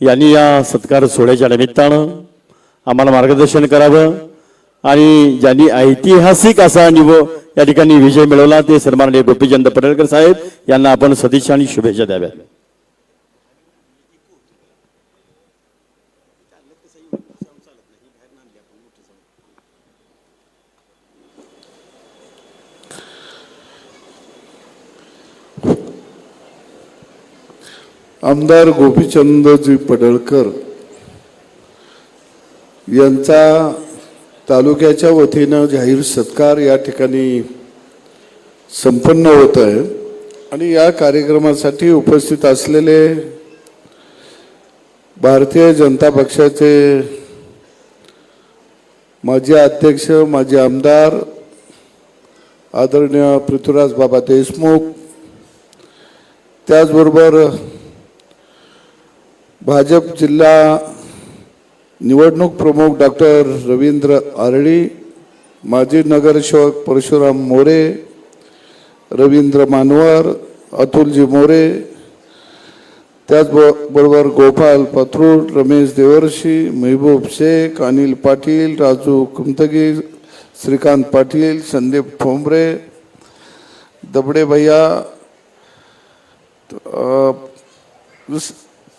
यांनी या सत्कार सोहळ्याच्या निमित्तानं आम्हाला मार्गदर्शन करावं आणि ज्यांनी ऐतिहासिक असा निव या ठिकाणी विजय मिळवला ते सन्माननीय गोपीचंद पडळकर साहेब यांना आपण सदिच्छा आणि शुभेच्छा द्याव्यात. आमदार गोपीचंदजी पडळकर यांचा तालुक्याच्या वतीनं जाहीर सत्कार या ठिकाणी संपन्न होत आहे. आणि या कार्यक्रमासाठी उपस्थित असलेले भारतीय जनता पक्षाचे माजी अध्यक्ष माजी आमदार आदरणीय पृथ्वीराज बाबा देशमुख त्याचबरोबर भाजप जिल्हा निवडणूक प्रमुख डॉक्टर रवींद्र आरळी माजी नगरसेवक परशुराम मोरे रवींद्र मानवर अतुलजी मोरे त्याचबरोबर गोपाल पत्रूड रमेश देवर्षी मेहबूब शेख अनिल पाटील राजू कुमतगी श्रीकांत पाटील संदीप ठोंबरे दबडे भैया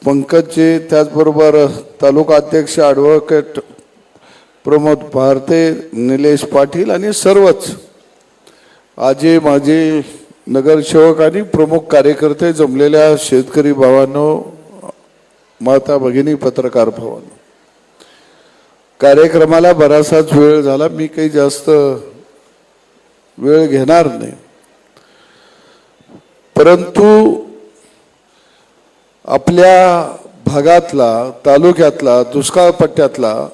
पंकजजी त्याचबरोबर तालुका अध्यक्ष ॲडव्होकेट प्रमोद भारते निलेश पाटील आणि सर्वच आजी माजी नगरसेवक आणि प्रमुख कार्यकर्ते जमलेल्या शेतकरी भावांनो माता भगिनी पत्रकार भावांनो. कार्यक्रमाला बराचसाच वेळ झाला. मी काही जास्त वेळ घेणार नाही. परंतु आपल्या भागातला तालुक्यातला दुष्काळ पट्ट्यातला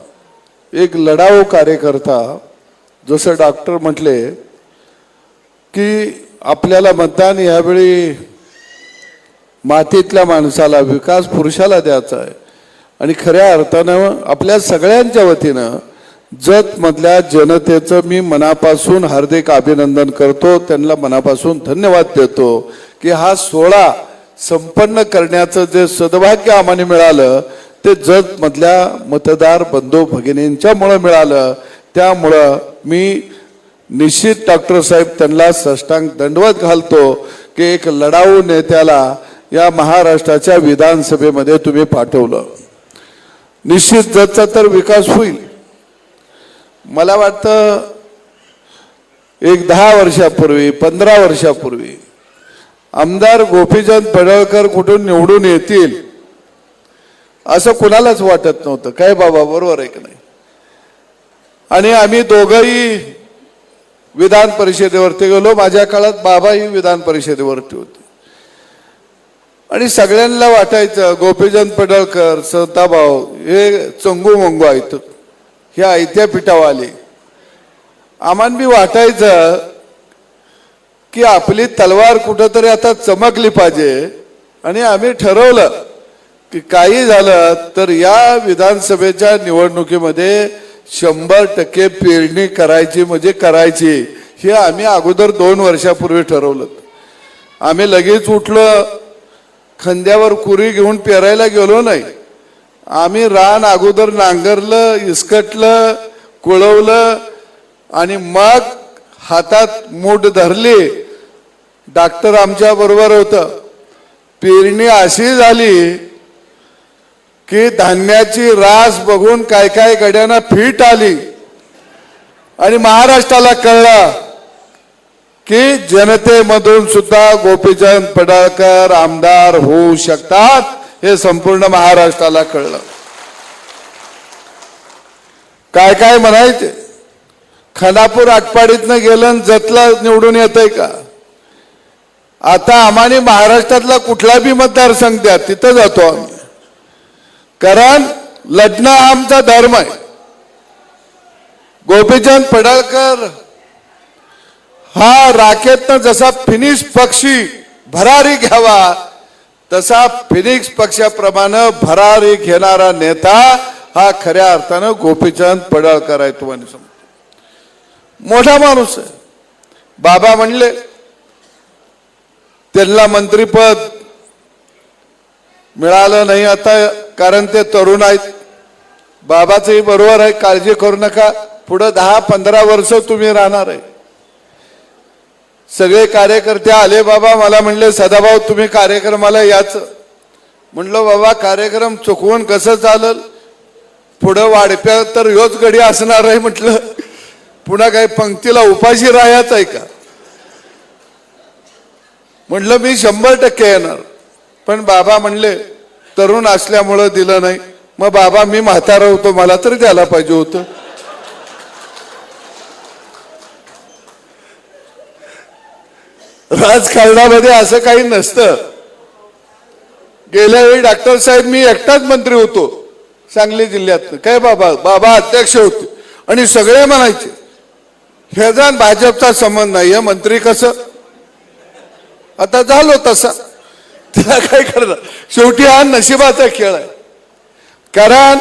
एक लढाऊ कार्यकर्ता जसं डॉक्टर म्हटले की आपल्याला मतदान यावेळी मातीतल्या माणसाला विकास पुरुषाला द्यायचा आहे. आणि खऱ्या अर्थानं आपल्या सगळ्यांच्या वतीनं जतमधल्या जनतेचं मी मनापासून हार्दिक अभिनंदन करतो. त्यांना मनापासून धन्यवाद देतो की हा सोहळा संपन्न करण्याचं जे सद्भाग्य आम्हाला मिळालं ते जतमधल्या मतदार बंधू भगिनींच्यामुळं मिळालं. त्यामुळं मी निश्चित डॉक्टर साहेब त्यांना सष्टांग दंडवत घालतो की एक लढाऊ नेत्याला या महाराष्ट्राच्या विधानसभेमध्ये तुम्ही पाठवलं. निश्चित जतचा तर विकास होईल. मला वाटतं एक दहा वर्षापूर्वी पंधरा वर्षापूर्वी आमदार गोपीचंद पडळकर कुठून निवडून येतील असं कुणालाच वाटत नव्हतं. काय बाबा बरोबर आहे की नाही? आणि आम्ही दोघंही विधान परिषदेवरती गेलो. माझ्या काळात बाबाही विधान परिषदेवरती होते. आणि सगळ्यांना वाटायचं गोपीचंद पडळकर सताभाऊ हे चंगू मंगू आहेत. हे आयत्या पिठावाले. आम्हाला बी वाटायचं की आपली तलवार कुठंतरी आता चमकली पाहिजे. आणि आम्ही ठरवलं की काही झालं तर या विधानसभेच्या निवडणुकीमध्ये शंभर टक्के पेरणी करायची म्हणजे करायची. हे आम्ही अगोदर दोन वर्षापूर्वी ठरवलं. आम्ही लगेच उठलं खांद्यावर कुरी घेऊन पेरायला गेलो नाही. आम्ही रान अगोदर नांगरलं इसकटलं कुळवलं आणि मग हातात मूठ धरली डॉक्टर आमच्या बरोबर होतं. पेरणी अशी झाली की धान्याची रास बघून काय काय गड्यांना फीट आली. आणि महाराष्ट्राला कळलं की जनतेमधून सुद्धा गोपीचंद पडळकर आमदार होऊ शकतात हे संपूर्ण महाराष्ट्राला कळलं. काय काय म्हणायचे? खानापूर आटपाडीतनं गेलं जतला निवडून येत आहे का? आता आम्हाने महाराष्ट्रातला कुठला बी मतदारसंघ द्या तिथं जातो आम्ही. कारण लढणं हा आमचा धर्म आहे. गोपीचंद पडळकर हा राखेतनं जसा फिनिक्स पक्षी भरारी घ्यावा तसा फिनिक्स पक्षाप्रमाणे भरारी घेणारा नेता हा खऱ्या अर्थानं गोपीचंद पडळकर आहे तुम्हाला समजा मोठा माणूस आहे. बाबा म्हणले त्यांना मंत्रीपद मिळालं नाही आता कारण ते तरुण आहेत. बाबाचंही बरोबर आहे काळजी करू नका. पुढं दहा पंधरा वर्ष तुम्ही राहणार आहे. सगळे कार्यकर्ते आले बाबा मला म्हणले सदाभाऊ तुम्ही कार्यक्रमाला याच. म्हणलं बाबा कार्यक्रम चुकवून कसं चालल? पुढं वाढप्या तर योच गडी असणार आहे म्हटलं. पुन्हा काही पंक्तीला उपाशी राहायचं आहे का? म्हटलं मी शंभर टक्के येणार. पण बाबा म्हणले तरुण असल्यामुळं दिलं नाही. मग बाबा मी म्हातारा होतो मला तर द्यायला पाहिजे होतं. राजकारणामध्ये असं काही नसतं. गेल्या वेळी डॉक्टर साहेब मी एकटाच मंत्री होतो सांगली जिल्ह्यात काय बाबा? बाबा अध्यक्ष होते. आणि सगळे म्हणायचे ह्याचा भाजपचा संबंध नाही मंत्री कसं? आता झालो तसा. त्याला काय करणार? शेवटी हा नशिबाचा खेळ आहे. कारण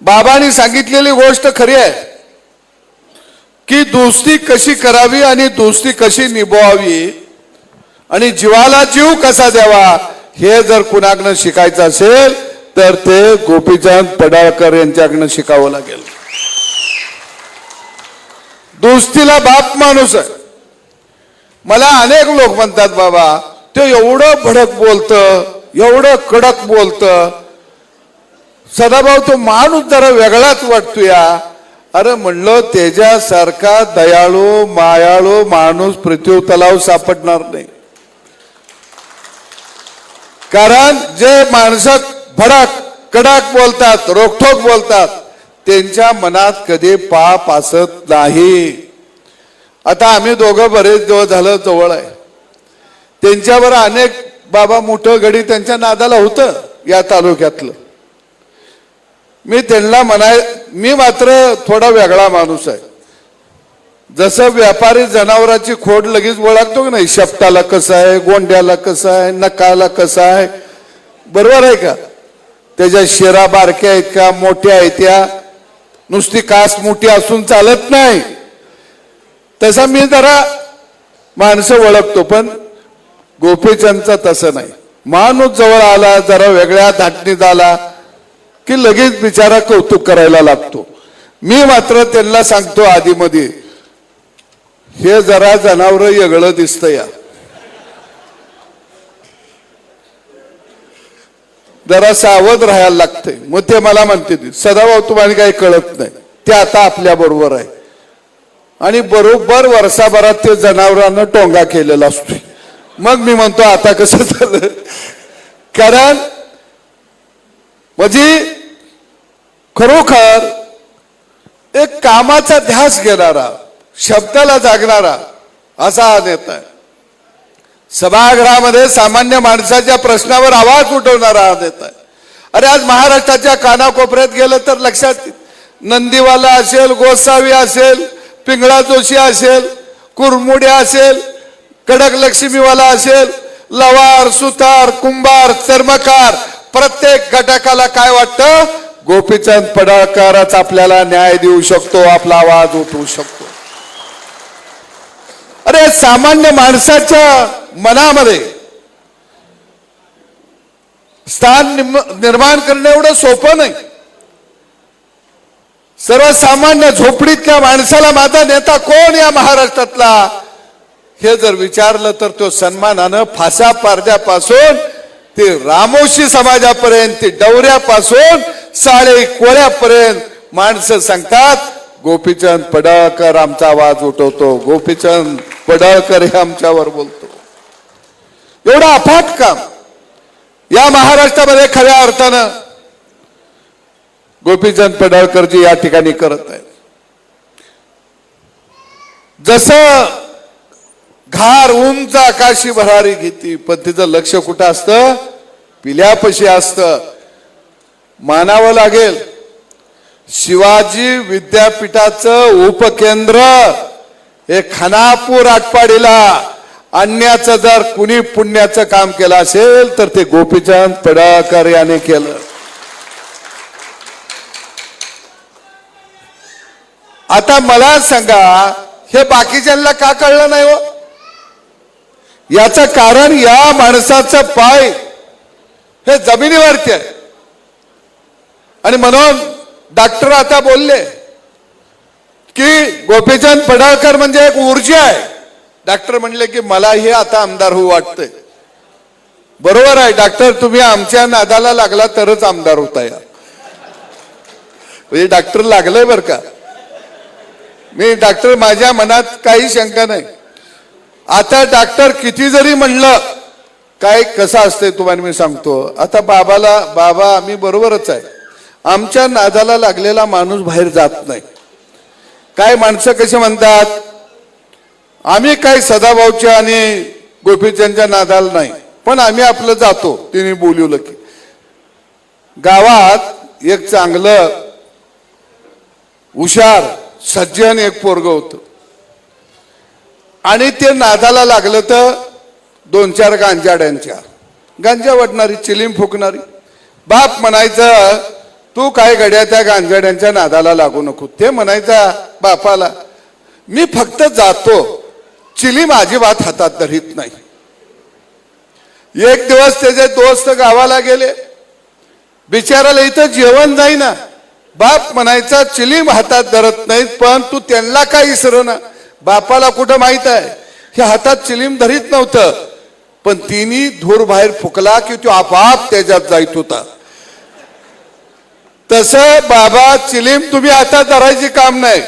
बाबांनी सांगितलेली गोष्ट खरी आहे की दोस्ती कशी करावी आणि दोस्ती कशी निभवावी आणि जीवाला जीव कसा द्यावा हे जर कुणाकडनं शिकायचं असेल तर ते गोपीचंद पडाळकर यांच्याकडनं शिकावं लागेल. दोस्तीला बाप माणूस आहे. मला अनेक लोक म्हणतात बाबा ते एवढं भडक बोलतं एवढं कडक बोलतं. सदाभाऊ तो माणूस जरा वेगळाच वाटतो या. अरे म्हणलं त्याच्यासारखा दयाळू मायाळू माणूस पृथ्वी तलाव सापडणार नाही. कारण जे माणसं भडक कडक बोलतात रोखोक बोलतात त्यांच्या मनात कधी पाप असत नाही. आता आम्ही दोघं बरेच दिवस झालं जवळ आहे. त्यांच्यावर अनेक बाबा मोठं गडी त्यांच्या नादाला होतं या तालुक्यातलं. मी त्यांना म्हणाय मी मात्र थोडा वेगळा माणूस आहे. जसं व्यापारी जनावराची खोड लगेच ओळखतो की नाही? शपटाला कसं आहे? गोंड्याला कसं आहे? नकाला कसं आहे? बरोबर आहे का? त्याच्या शिरा बारक्या आहेत का? मोठ्या आहेत त्या नुसती कास मोठी असून चालत नाही. तसा मी जरा माणसं ओळखतो पण गोपीचंदचा तसं नाही. माणूस जवळ आला जरा वेगळ्या धाटणीत आला की लगेच बिचारा कौतुक करायला लागतो. मी मात्र त्यांना सांगतो आधीमध्ये हे जरा जनावर येगळं दिसतं या. जरा सावध राहायला लागतंय. मग ते मला म्हणते सदाभाऊ तुम्हाला काही कळत नाही. ते आता आपल्या बरोबर आहे. आणि बरोबर वर्षाभरात ते जनावरांना टोंगा केलेला असतो. मग मी म्हणतो आता कसं झालं? कारण म्हणजे खरोखर एक कामाचा ध्यास घेणारा शब्दाला जागणारा असा हा नेता आहे. सभागृहामध्ये सामान्य माणसाच्या प्रश्नावर आवाज उठवणारा हा नेता आहे. अरे आज महाराष्ट्राच्या कानाकोपऱ्यात गेलं तर लक्षात नंदीवाला असेल गोसावी असेल पिंगळा जोशी असेल कुरमुड्या असेल कडक लक्ष्मीवाला असेल लवार सुतार कुंभार चर्मकार प्रत्येक घटकाला काय वाटतं? गोपीचंद पडाळकरच आपल्याला न्याय देऊ शकतो आपला आवाज उठवू शकतो. अरे सामान्य माणसाच्या मनामध्ये स्थान निम- निर्माण करणं एवढं सोपं नाही. सर्वसामान्य झोपडीतल्या माणसाला माझा नेता कोण या महाराष्ट्रातला? हे जर विचारलं तर तो सन्मानानं फासा पारद्यापासून ते रामोशी समाजापर्यंत ते डवऱ्यापासून साडे कोळ्यापर्यंत माणसं सांगतात गोपीचंद पडळकर आमचा आवाज उठवतो गोपीचंद पडळकर हे आमच्यावर बोलतो. एवढं अफाट काम. या महाराष्ट्रामध्ये खऱ्या अर्थानं गोपीचंद पडळकरजी या ठिकाणी करत आहेत. जसं घार उंच आकाशी भरारी घेती पण तिचं लक्ष कुठं असतं? पिल्यापशी असतं. मानावं लागेल शिवाजी विद्यापीठाचं उपकेंद्र हे खानापूर आटपाडीला आणण्याचं जर कुणी पुण्याचं काम केलं असेल तर ते गोपीचंद पडळकर याने केलं. आता मला सांगा हे बाकीच्यांना का कळलं नाही हो? याचं कारण या माणसाचं पाय हे जमिनीवरती आहे. आणि म्हणून डॉक्टर आता बोलले की गोपीचंद पडळकर म्हणजे एक ऊर्जा आहे. डॉक्टर म्हणले की मलाही आता आमदार होऊ वाटतंय. बरोबर आहे डॉक्टर तुम्ही आमच्या नादाला लागला तरच आमदार होता या. म्हणजे डॉक्टर लागलंय बरं का. मी डॉक्टर माझ्या मनात काही शंका नाही. आता डॉक्टर किती जरी म्हणलं काय कसं असतंय तुम्हाला मी सांगतो. आता बाबाला बाबा आम्ही बरोबरच आहे. आमच्या नादाला लागलेला माणूस बाहेर जात नाही. काय माणसं कशी म्हणतात? आम्ही काय सदाभाऊच्या आणि गोपीचंदच्या नादाला नाही पण आम्ही आपलं जातो तिने बोलवलं की. गावात एक चांगलं हुशार सज्जन एक पोरग होत. आणि ते नादाला लागलं तर दोन चार गांजाड्यांच्या. गांजा वाटणारी चिलीम फुकणारी. बाप म्हणायचं तू काय गड्या त्या गांजाड्यांच्या नादाला लागू नको. ते म्हणायचा बापाला मी फक्त जातो चिलीम वात हातात धरीत नाही. एक दिवस त्याचे दोस्त गावाला गेले. बिचाराला इथं जेवण जाईना. बाप म्हणायचा चिलीम हातात धरत नाहीत पण तू त्यांना काय ना? बापाला कुठं माहीत आहे? हे हातात चिलीम धरीत नव्हतं. पण तिने धूर बाहेर फुकला की तो आपाप त्याच्यात जायत होता. तसं बाबा चिलीम तुम्ही आता धरायचे काम नाही.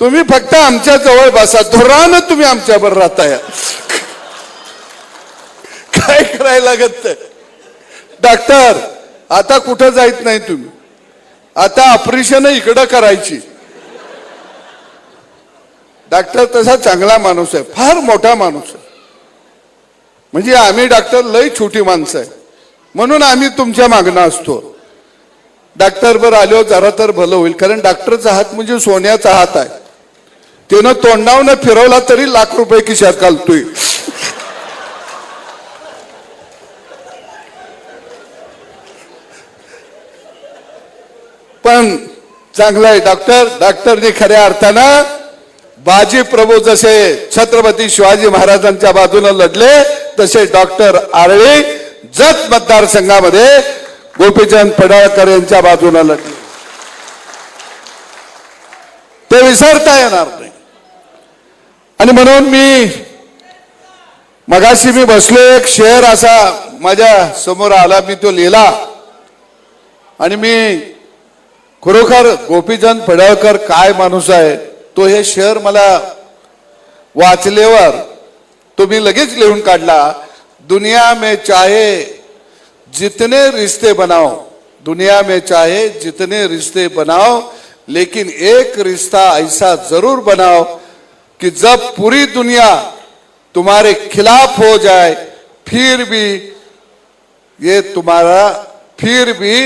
तुम्ही फक्त आमच्या जवळ बसा. धुरानं तुम्ही आमच्यावर राहताय. काय करायला लागत डॉक्टर आता कुठं जायत नाही तुम्ही? आता ऑपरेशन इकडं करायची. डॉक्टर तसा चांगला माणूस आहे. फार मोठा माणूस आहे. म्हणजे आम्ही डॉक्टर लय छोटी माणसं आहे. म्हणून आम्ही तुमच्या मागणं असतो. डॉक्टरवर आलो जरा तर भलं होईल. कारण डॉक्टरचा हात म्हणजे सोन्याचा हात आहे. त्यानं तोंडावनं फिरवला तरी लाख रुपये खिशात घालतोय. पण चांगलं आहे डॉक्टर. डॉक्टरने खऱ्या अर्थानं बाजी प्रभू जसे छत्रपती शिवाजी महाराजांच्या बाजूने लढले तसे डॉक्टर आरळी जत मतदारसंघामध्ये गोपीचंद पडाळकर यांच्या बाजूला लढले. ते विसरता येणार नाही. आणि म्हणून मी मगाशी मी बसलो एक शेअर असा माझ्यासमोर आला मी तो लिहिला. आणि मी खरोखर गोपीचंद पडळकर काय माणूस आहे तो हे शहर मला वाचल्यावर तो मी लगेच लिहून काढला दुनिया में चाहे जितने रिश्ते बनाओ, दुनिया में चाहे जितने रिश्ते बनाओ, लेकिन एक रिश्ता ऐसा ज़रूर बनाओ कि जब पूरी दुनिया तुम्हारे खिलाफ हो जाए, फिर भी ये तुम्हारा, फिर भी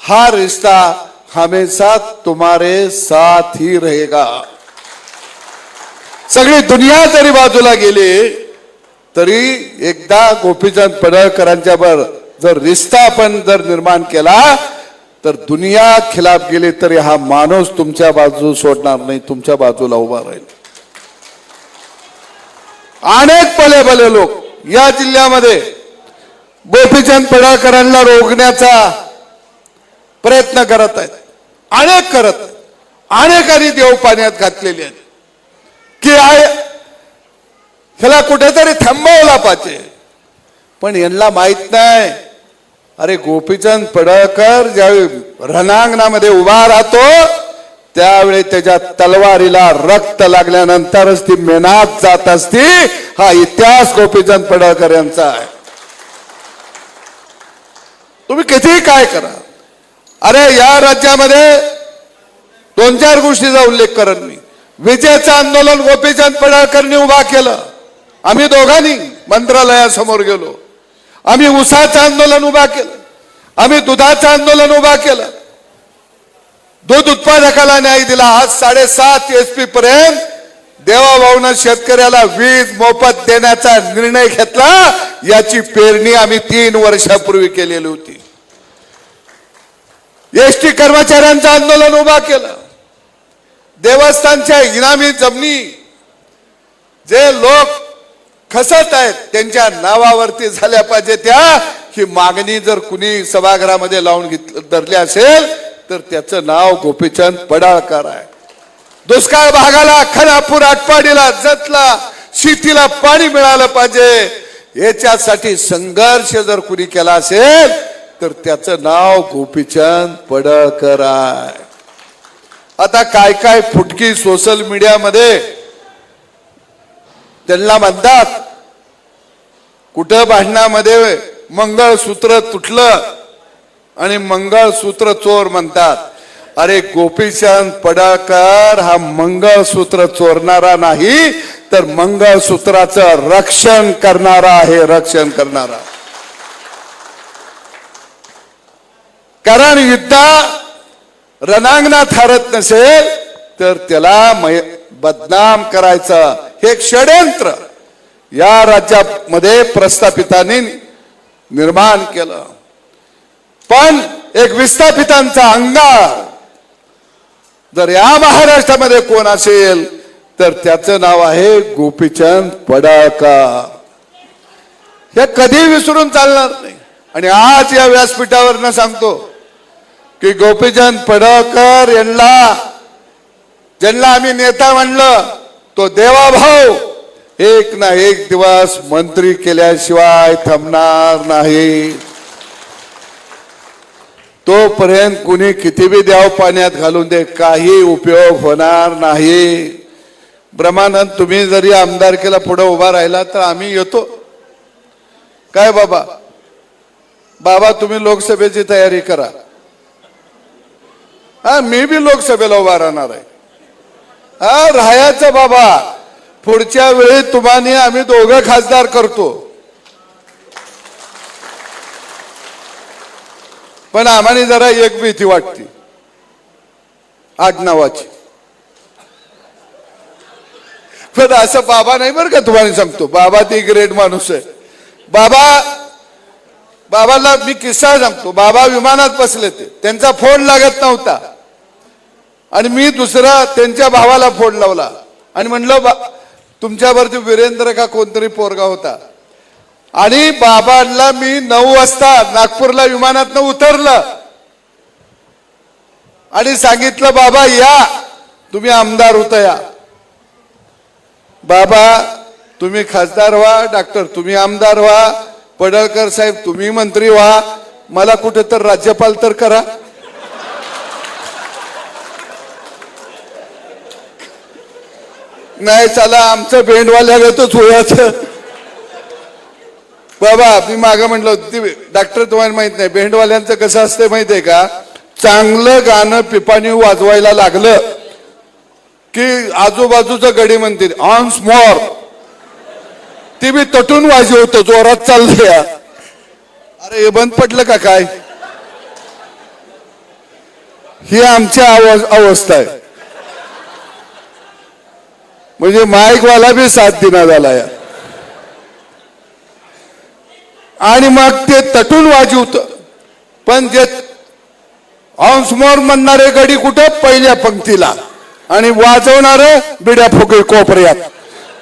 हर रिश्ता हमेशा तुम्हारे साथ ही रहेगा। सगळी दुनिया जरी बाजूला गेली, तरी एकदा गोपीचंद पडळकरांच्या बर जर रिश्ता आपण जर निर्माण केला तर दुनिया खिलाफ गेले तरी हा माणूस तुमच्या बाजू सोडणार नाही तुमच्या बाजूला उभा राहील. अनेक भले भले लोक या जिल्ह्यामध्ये गोपीचंद पडळकरांना रोखण्याचा प्रयत्न करत आहेत. अनेक करत अनेकांनी देव पाण्यात घातलेले आहेत. की आय ह्याला कुठेतरी थांबवला पाहिजे. पण यांना माहीत नाही अरे गोपीचंद पडळकर ज्यावेळी रणांगणामध्ये उभा राहतो त्यावेळी त्याच्या तलवारीला रक्त लागल्यानंतरच ती मेनात जात असती. हा इतिहास गोपीचंद पडळकर यांचा आहे. तुम्ही किती काय करा. अरे या राज्यामध्ये दोन चार गोष्टीचा उल्लेख करत मी. विजेचं आंदोलन गोपीचंद पडळकरनी उभा केलं. आम्ही दोघांनी मंत्रालयासमोर गेलो. आम्ही उसाचं आंदोलन उभा केलं. आम्ही दुधाचं आंदोलन उभा केलं. दूध उत्पादकाला न्याय दिला. आज साडेसात एस पी पर्यंत देवाभाऊन शेतकऱ्याला वीज मोफत देण्याचा निर्णय घेतला. याची पेरणी आम्ही तीन वर्षापूर्वी केलेली होती. एस टी कर्मचाऱ्यांचं आंदोलन उभा केलं. देवस्थानच्या इनामी जमिनी जे लोक खसत आहेत. त्यांच्या नावावरती झाल्या पाहिजे त्या. ही मागणी जर कुणी सभागृहामध्ये लावून घेत धरली असेल तर त्याचं नाव गोपीचंद पडाळकर आहे. दुष्काळ भागाला खरापूर आटपाडीला जतला शेतीला पाणी मिळालं पाहिजे. याच्यासाठी संघर्ष जर कुणी केला असेल तर त्याचं नाव गोपीचंद पडळकर आहे. आता काय काय फुटकी सोशल मीडियामध्ये त्यांना म्हणतात कुठं भांडणामध्ये मंगळसूत्र तुटलं आणि मंगळसूत्र चोर म्हणतात अरे गोपीचंद पडाकर हा मंगळसूत्र चोरणारा नाही तर मंगळसूत्राचं रक्षण करणारा आहे रक्षण करणारा. कारण युद्धा रणांगणात हरत नसेल तर त्याला बदनाम करायचं. हे एक षडयंत्र या राज्यामध्ये प्रस्थापितांनी निर्माण केलं. पण एक विस्थापितांचा अंगार जर या महाराष्ट्रामध्ये कोण असेल तर त्याचं नाव आहे गोपीचंद पडाळकर. हे कधी विसरून चालणार नाही. आणि आज या व्यासपीठावरनं सांगतो की गोपीचंद पडळकर यांना ज्यांना आम्ही नेता म्हणलं तो देवाभाऊ एक ना एक दिवस मंत्री केल्याशिवाय थांबणार नाही. तोपर्यंत कुणी किती बी द्याव पाण्यात घालून दे काही उपयोग होणार नाही. ब्रह्मानंद तुम्ही जरी आमदारकीला पुढे उभा राहिला तर आम्ही येतो. काय बाबा? बाबा तुम्ही लोकसभेची तयारी करा. हा मी बी लोकसभेला उभा राहणार आहे. हा राहायचं बाबा. पुढच्या वेळी तुम्हाने आम्ही दोघं खासदार करतो. पण आम्हाला जरा एक भीती वाटते. आडनावाची. पण असं बाबा नाही बरं का तुम्हाला सांगतो. बाबा ती ग्रेट माणूस आहे. बाबा बाबाला मी किस्सा सांगतो. बाबा विमानात बसले ते. त्यांचा फोन लागत नव्हता. आणि मी दुसरा त्यांच्या भावाला फोन लावला. आणि म्हणलं बा तुमच्यावरती वीरेंद्र का कोणतरी पोरगा होता? आणि बाबांना मी नऊ वाजता नागपूरला विमानातनं उतरलं. आणि सांगितलं बाबा या. तुम्ही आमदार होता या. बाबा तुम्ही खासदार व्हा डॉक्टर. तुम्ही आमदार व्हा. पडळकर साहेब तुम्ही मंत्री व्हा. मला कुठे तर राज्यपाल तर करा. नाही चला आमचं भेंडवाल्यागतच होयाचं बाबा मी माग म्हटलं ती डॉक्टर तुम्हाला माहीत नाही भेंडवाल्यांचं कसं असतं माहितीये का? चांगलं गाणं पिपाणी वाजवायला लागलं की आजूबाजूचं गडी म्हणतील ऑन्स मोर ती बी तटून वाजवतो जोरात चाललंय अरे हे बंद पडलं का काय? ही आमची अवस्था आहे. म्हणजे माईकवाला बी साथ दिना झाला या. आणि मग ते तटून वाजवत पण जे ऑन्समोर म्हणणारे गडी कुठं? पहिल्या पंक्तीला. आणि वाजवणार बिड्या फुके कोपऱ्यात.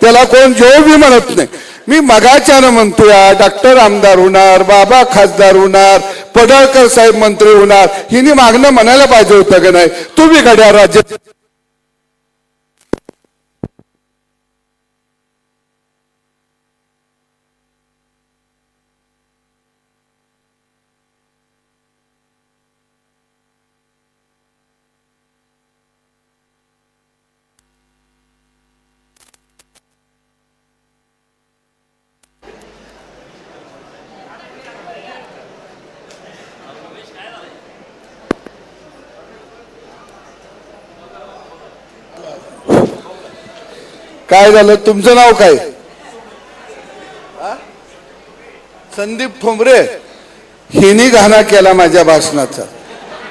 त्याला कोण जेव बी म्हणत नाही. मी मगाच्यानं म्हणतो या डॉक्टर आमदार होणार बाबा खासदार होणार पडळकर साहेब मंत्री होणार. हिने मागणं म्हणायला पाहिजे होतं का नाही? तुम्ही घड्या राज्य काय झालं? तुमचं नाव काय? संदीप ठोंबरे. हिनी घाणा केला माझ्या भाषणाचा.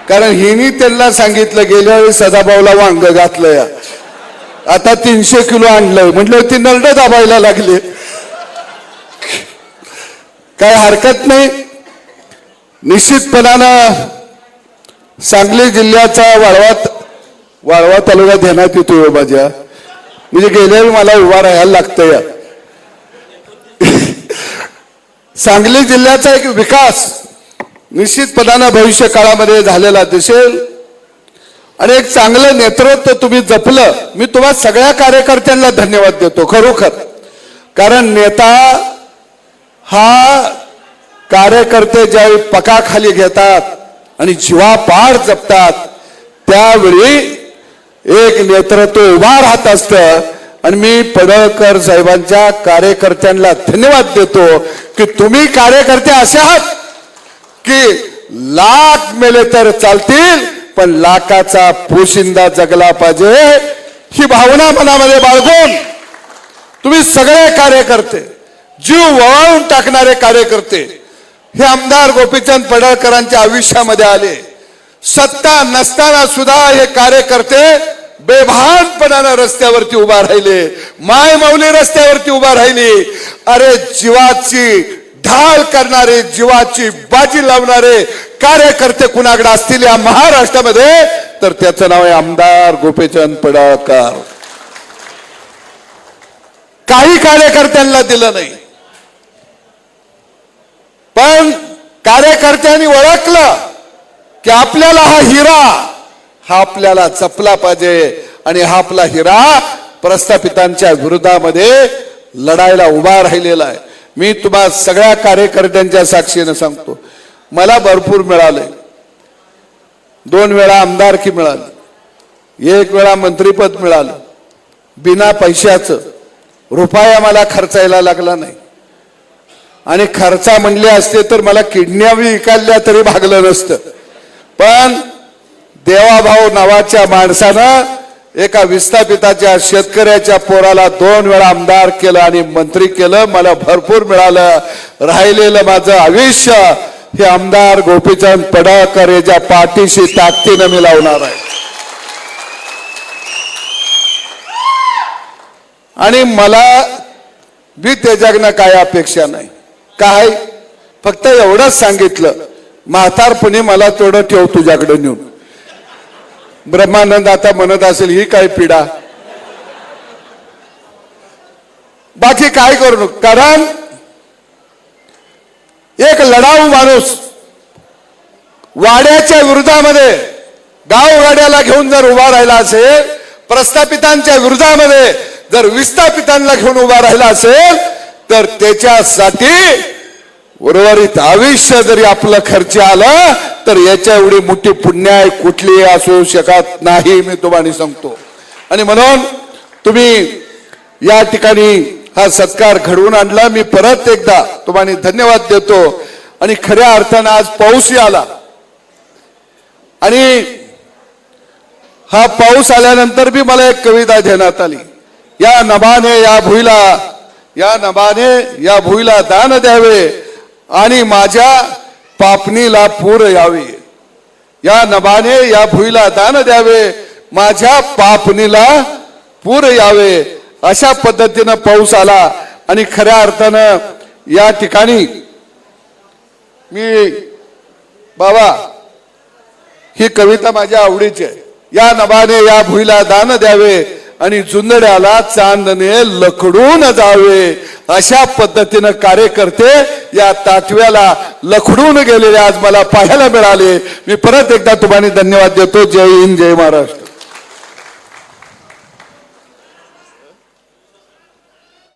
कारण हिनी त्यांना सांगितलं गेल्या वेळी सदाभाऊला वांग घातलं या. आता तीनशे किलो आणलंय. म्हटलं ती नरड दाबायला लागली. काय हरकत नाही. निश्चितपणानं सांगली जिल्ह्याचा वाळवा वाळवा तालुका ध्यानात येतोय माझ्या म्हणजे गेल्यावर मला उभा राहायला लागतं या सांगली जिल्ह्याचा एक विकास निश्चितपणानं भविष्य काळामध्ये झालेला दिसेल. आणि एक चांगलं नेतृत्व तुम्ही जपलं मी तुम्हाला सगळ्या कार्यकर्त्यांना धन्यवाद देतो खरोखर. कारण नेता हा कार्यकर्ते ज्यावेळी पकाखाली घेतात आणि जीवापाड जपतात त्यावेळी एक नेतृत्व उभा राहत असतं. आणि मी पडळकर साहेबांच्या कार्यकर्त्यांना धन्यवाद देतो की तुम्ही कार्यकर्ते असे आहात की लाख मेले तर चालतील पण लाखाचा पोशिंदा जगला पाहिजे. ही भावना मनामध्ये बाळगून तुम्ही सगळे कार्यकर्ते जीव वळवून टाकणारे कार्यकर्ते हे आमदार गोपीचंद पडळकरांच्या आयुष्यामध्ये आले. सत्ता नसताना सुद्धा हे कार्यकर्ते बेभानपणानं रस्त्यावरती उभा राहिले. माय माऊली रस्त्यावरती उभा राहिली. अरे जीवाची ढाल करणारे जीवाची बाजी लावणारे कार्यकर्ते कुणाकडे असतील या महाराष्ट्रामध्ये? तर त्याचं नाव आहे आमदार गोपीचंद पडळकर. काही कार्यकर्त्यांना दिलं नाही. पण कार्यकर्त्यांनी ओळखलं. की आपल्याला हा हिरा हा आपल्याला जपला पाहिजे आणि हा आपला हिरा प्रस्थापितांच्या विरोधामध्ये लढायला उभा राहिलेला आहे. मी तुम्हा सगळ्या कार्यकर्त्यांच्या साक्षीने सांगतो मला भरपूर मिळाले. दोन वेळा आमदारकी मिळाली. एक वेळा मंत्रीपद मिळालं. बिना पैशाचं रुपया मला खर्चायला लागला नाही. आणि खर्चा म्हणले असते तर मला किडन्या बी तरी भागलं नसतं. पण देवाभाऊ नावाच्या माणसानं एका विस्थापिताच्या शेतकऱ्याच्या पोराला दोन वेळा आमदार केलं आणि मंत्री केलं. मला भरपूर मिळालं. राहिलेलं माझं आयुष्य हे आमदार गोपीचंद पडळकर याच्या पाठीशी ताकदीनं मी लावणार आहे. आणि मला बी त्याच्याकडनं काय अपेक्षा नाही. काय? फक्त एवढंच सांगितलं. म्हातारपणी मला थोडं ठेव तुझ्याकडे नेऊन. ब्रह्मानंद आता म्हणत असेल ही काय पिढा बाकी काय करू नको. कारण एक लढाऊ माणूस वाड्याच्या विरोधामध्ये गाव वाड्याला घेऊन जर उभा राहिला असेल प्रस्थापितांच्या विरोधामध्ये जर विस्थापितांना घेऊन उभा राहिला असेल तर त्याच्यासाठी उर्वरित आयुष्य जरी आपलं खर्च आलं तर याच्या एवढी मोठी पुण्याय कुठली असू शकत नाही मी तुम्हाला सांगतो. आणि म्हणून तुम्ही या ठिकाणी हा सत्कार घडवून आणला. मी परत एकदा तुम्हाला धन्यवाद देतो. आणि खऱ्या अर्थानं आज पाऊसही आला. आणि हा पाऊस आल्यानंतर बी मला एक कविता देण्यात आली. या नभाने या भुईला या नभाने या भुईला दान द्यावे. आणि माझ्या पापणीला पूर यावे. या नभाने या भुईला दान द्यावे. माझ्या पापणीला पूर यावे. अशा पद्धतीनं पाऊस आला आणि खऱ्या अर्थानं या ठिकाणी मी बाबा ही कविता माझ्या आवडीची आहे. या नभाने या भुईला दान द्यावे. आणि जुंदड्याला चांदणे लखडून जावे. अशा पद्धतीनं कार्यकर्ते या ताटव्याला लखडून गेलेले आज मला पाहायला मिळाले. मी परत एकदा तुम्हाला धन्यवाद देतो. जय हिंद जय महाराष्ट्र.